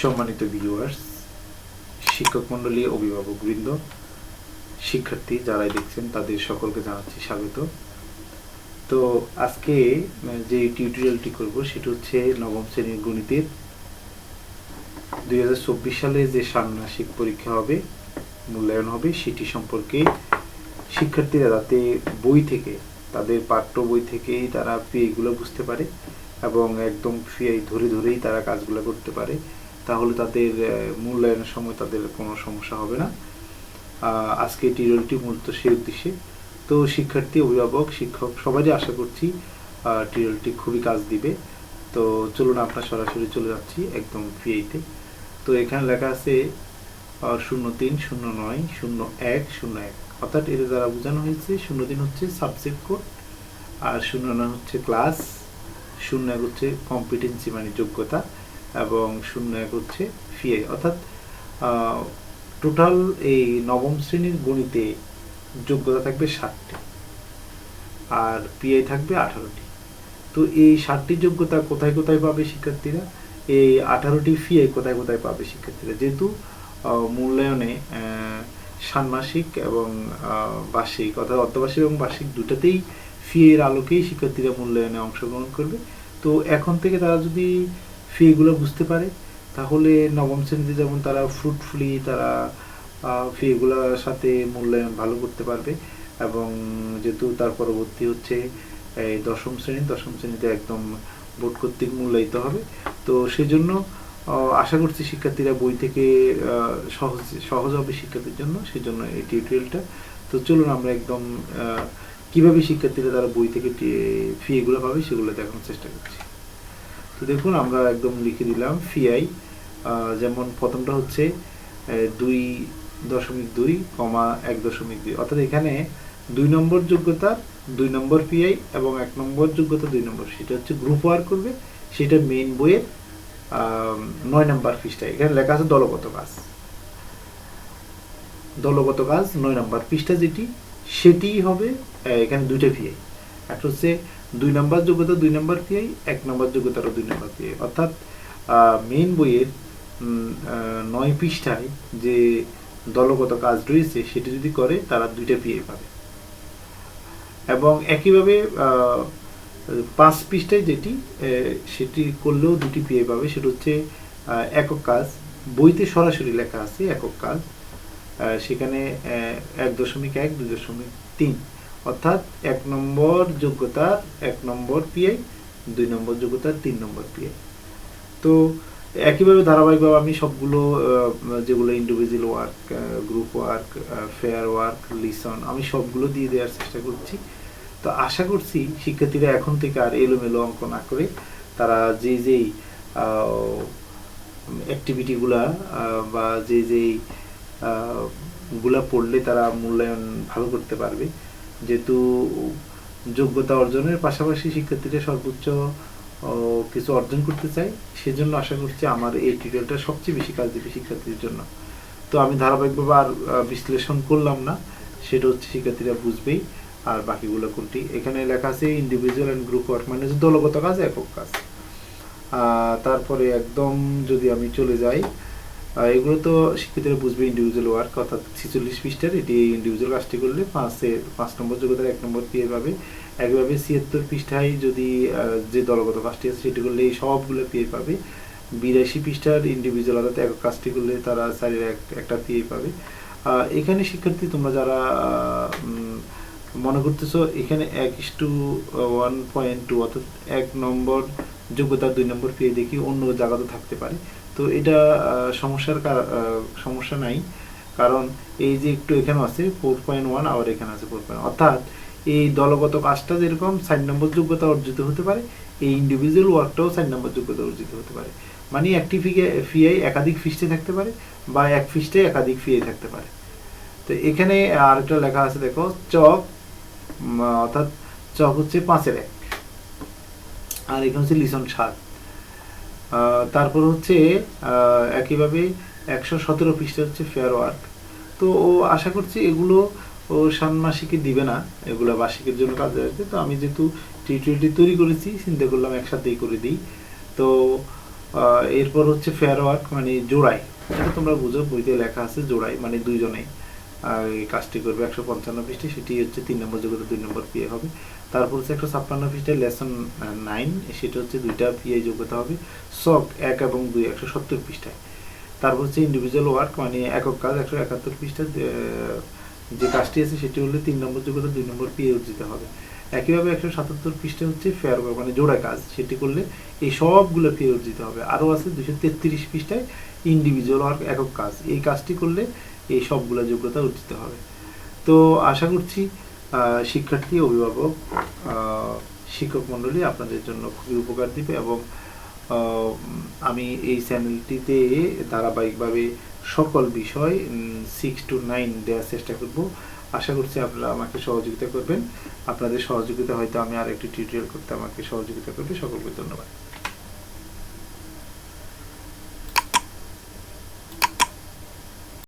সম্মানিত ভিউয়ার্স শিক্ষক মণ্ডলী অভিভাবক বৃন্দ, শিক্ষার্থী যারাই দেখছেন, তাদের সকলকে জানাচ্ছি স্বাগত। তো আজকে যে টিউটোরিয়ালটি করব, সেটা হচ্ছে নবম শ্রেণির গণিতের। দুই সালে যে ষান্মাসিক পরীক্ষা হবে, মূল্যায়ন হবে, সেটি সম্পর্কে শিক্ষার্থীরা যাতে বই থেকে, তাদের পাঠ্য বই থেকেই তারা এগুলো বুঝতে পারে এবং একদম ফিআই ধরে ধরেই তারা কাজগুলো করতে পারে। তাহলে তাদের মূল্যায়নের সময় তাদের কোনো সমস্যা হবে না। আজকে টিউটোরিয়ালটি মূলত সেই উদ্দেশ্যে। তো শিক্ষার্থী, অভিভাবক, শিক্ষক সবাই আশা করছি টিউটোরিয়ালটি খুবই কাজ দিবে। তো চলুন আমরা সরাসরি চলে যাচ্ছি একদম ফিআইতে তো এখানে লেখা আছে শূন্য তিন, শূন্য নয়, শূন্য এক শূন্য এক। অর্থাৎ এর দ্বারা বোঝানো হয়েছে শূন্য তিন হচ্ছে সাবজেক্ট কোড আর শূন্য নয় হচ্ছে ক্লাস শূন্য এক হচ্ছে কম্পিটেন্সি মানে যোগ্যতা। এবং শূন্য এক হচ্ছে ফিএ অর্থাৎ টোটাল এই নবম শ্রেণির গণিতে যোগ্যতা থাকবে ষাটটি আর পিআই থাকবে আঠারোটি। তো এই ষাটটি যোগ্যতা কোথায় কোথায় পাবে শিক্ষার্থীরা? এই আঠারোটি ফিআই কোথায় কোথায় পাবে শিক্ষার্থীরা? যেহেতু মূল্যায়নে ষান্মাসিক এবং বার্ষিক, অর্থাৎ অর্ধবার্ষিক এবং বার্ষিক দুটাতেই ফি এর আলোকেই শিক্ষার্থীরা মূল্যায়নে অংশগ্রহণ করবে। তো এখন থেকে তারা যদি ফি এগুলো বুঝতে পারে। তাহলে নবম শ্রেণীতে যেমন তারা ফ্রুটফুলি তারা ফি এগুলোর সাথে মূল্যায়ন ভালো করতে পারবে এবং যেহেতু তার পরবর্তী হচ্ছে এই দশম শ্রেণি, দশম শ্রেণীতে একদম বোর্ড কর্তৃক মূল্যায়িত হবে। তো সেজন্য আশা করছি শিক্ষার্থীরা বই থেকে সহজ সহজ হবে শিক্ষার্থীর জন্য, সেজন্য এই টিউটোরিয়ালটা তো চলুন আমরা একদম কীভাবে শিক্ষার্থীরা তারা বই থেকে ফি এগুলো পাবে সেগুলো দেখানোর চেষ্টা করছি। তো দেখুন, আমরা একদম লিখে দিলাম ফিআই যেমন প্রথমটা হচ্ছে দুই দশমিক দুই কমা এক দশমিক দুই। অর্থাৎ এখানে দুই নম্বর যোগ্যতা, দুই নম্বর পিআই এবং এক নম্বর যোগ্যতা, দুই নম্বর সেটা হচ্ছে গ্রুপ ওয়ার করবে, সেটা মেইন বইয়ের নয় নম্বর পৃষ্ঠায় এখানে লেখা আছে দলগত কাজ। দলগত কাজ, নয় নম্বর পৃষ্ঠা যেটি সেটি হবে এখানে দুইটা পিআই একটা হচ্ছে দুই নম্বর যোগ্যতা দুই নম্বর পিআই এক নম্বর যোগ্যতারও দুই নম্বর পিআই অর্থাৎ মেইন বইয়ের নয় পৃষ্ঠায় যে দলগত কাজ রয়েছে, সেটি যদি করে, তারা দুইটা পিআই পাবে। এবং একইভাবে পাঁচ পৃষ্ঠায় যেটি সেটি করলেও দুটি পিআই পাবে। সেটা হচ্ছে একক কাজ। বইতে সরাসরি লেখা আছে একক কাজ। সেখানে এক দশমিক এক, দুই দশমিক তিন। অর্থাৎ এক নম্বর যোগ্যতার এক নম্বর পিআই দুই নম্বর যোগ্যতার তিন নম্বর পিআই তো একইভাবে ধারাবাহিকভাবে আমি সবগুলো যেগুলো individual work group work pair work listen আমি সবগুলো দিয়ে দেওয়ার চেষ্টা করছি। তো আশা করছি শিক্ষার্থীরা এখন থেকে আর এলোমেলো অঙ্ক না করে তারা যে যেই অ্যাক্টিভিটিগুলা বা যে যেই গুলা পড়লে তারা মূল্যায়ন ভালো করতে পারবে। যেহেতু যোগ্যতা অর্জনের পাশাপাশি শিক্ষার্থীরা সর্বোচ্চ কিছু অর্জন করতে চাই সেজন্য আশা করছি আমার এই টিউটোরিয়ালটা সবচেয়ে বেশি কাজ দেবে শিক্ষার্থীদের জন্য। তো আমি ধারাবাহিকভাবে আর বিশ্লেষণ করলাম না, সেটা হচ্ছে শিক্ষার্থীরা বুঝবেই, আর বাকিগুলো কোনটি। এখানে লেখা আছে ইন্ডিভিজুয়াল অ্যান্ড গ্রুপ ওয়ার্ক মানে দলগত কাজ, একক কাজ। তারপরে একদম যদি আমি চলে যাই এগুলো তো শিক্ষার্থীরা বুঝবে ইন্ডিভিজুয়াল ওয়ার্ক অর্থাৎ ছিচল্লিশ পৃষ্ঠার, এটি ইন্ডিভিজুয়াল কাজটি করলে পাঁচে, পাঁচ নম্বর যোগ্যতার এক নম্বর পেয়ে পাবে একইভাবে ছিয়াত্তর পৃষ্ঠায় যদি যে দলগত কাজটি আছে সেটি করলে এই সবগুলো পেয়ে পাবে। বিরাশি পৃষ্ঠার ইন্ডিভিজুয়াল অর্থাৎ একক কাজটি করলে তারা চারের এক, একটা পেয়ে পাবে। এখানে শিক্ষার্থী তোমরা যারা মনে করতেছো এখানে এক is to one point two অর্থাৎ এক নম্বর যোগ্যতা দুই নম্বর পেয়ে দেখি অন্য জায়গাতে থাকতে পারে। তো এটা সমস্যার সমস্যা নাই। কারণ এই যে একটু এখানে আছে ফোর পয়েন্ট ওয়ান আবার এখানে আছে ফোর পয়েন্ট অর্থাৎ এই দলগত কাজটা যেরকম চার নম্বর যোগ্যতা অর্জিত হতে পারে, এই ইন্ডিভিজুয়াল ওয়ার্কটাও চার নম্বর যোগ্যতা অর্জিত হতে পারে। মানে একটি ফিআই একাধিক ফিস্টে থাকতে পারে বা এক ফিস্টে একাধিক ফিআই থাকতে পারে। তো এখানে আরেকটা লেখা আছে, দেখো, চক অর্থাৎ চক হচ্ছে পাঁচের এক। আর এখানে হচ্ছে লিসন সাত। তারপর হচ্ছে একইভাবে একশো সতেরো পৃষ্ঠা হচ্ছে ফেয়ার ওয়ার্ক তো ও আশা করছি এগুলো ও ষান্মাসিকে দিবে না, এগুলো বার্ষিকের জন্য কাজে আসবে তো আমি যেহেতু টি টোয়েন্টি তৈরি করেছি, চিন্তা করলাম একসাথেই করে দিই। তো এরপর হচ্ছে ফেয়ার ওয়ার্ক মানে জোড়াই। এটা তোমরা বুঝো, বইতে লেখা আছে জোড়াই মানে দুইজনেই। আহ, এই কাজটি করবে একশো পঞ্চান্ন পৃষ্ঠে সেটি হচ্ছে তিন নম্বর যোগ্যতা দুই নম্বর পিএ হবে। তারপর হচ্ছে একশো ছাপ্পান্ন পৃষ্ঠায় লেসন নাইন সেটা হচ্ছে দুইটা পিএ যোগ্যতা হবে সক এক এবং দুই একশো সত্তর পৃষ্ঠায়। তারপর হচ্ছে ইন্ডিভিজুয়াল ওয়ার্ক মানে একক কাজ একশো একাত্তর পৃষ্ঠা যে কাজটি আছে সেটি হলে তিন নম্বর যোগ্যতা দুই নম্বর পিএ অর্জিত হবে। একইভাবে একশো সাতাত্তর পৃষ্ঠা হচ্ছে ফেয়ার ওয়ার্ক মানে জোড়া কাজ সেটি করলে এই সবগুলো পিএ অর্জিত হবে। আরও আছে দুশো তেত্রিশ পৃষ্ঠায় ইন্ডিভিজুয়াল ওয়ার্ক একক কাজ। এই কাজটি করলে এই সবগুলো যোগ্যতা অর্জিত হবে। তো আশা করছি শিক্ষার্থী, অভিভাবক শিক্ষক মণ্ডলী আপনাদের জন্য খুবই উপকার দিবে এবং আমি এই চ্যানেলটিতে ধারাবাহিকভাবে সকল বিষয় সিক্স টু নাইন দেওয়ার চেষ্টা করব। আশা করছি আপনারা আমাকে সহযোগিতা করবেন। আপনাদের সহযোগিতা হয়তো আমি আর একটি টিউটোরিয়াল করতে আমাকে সহযোগিতা করবে। সকলকে ধন্যবাদ।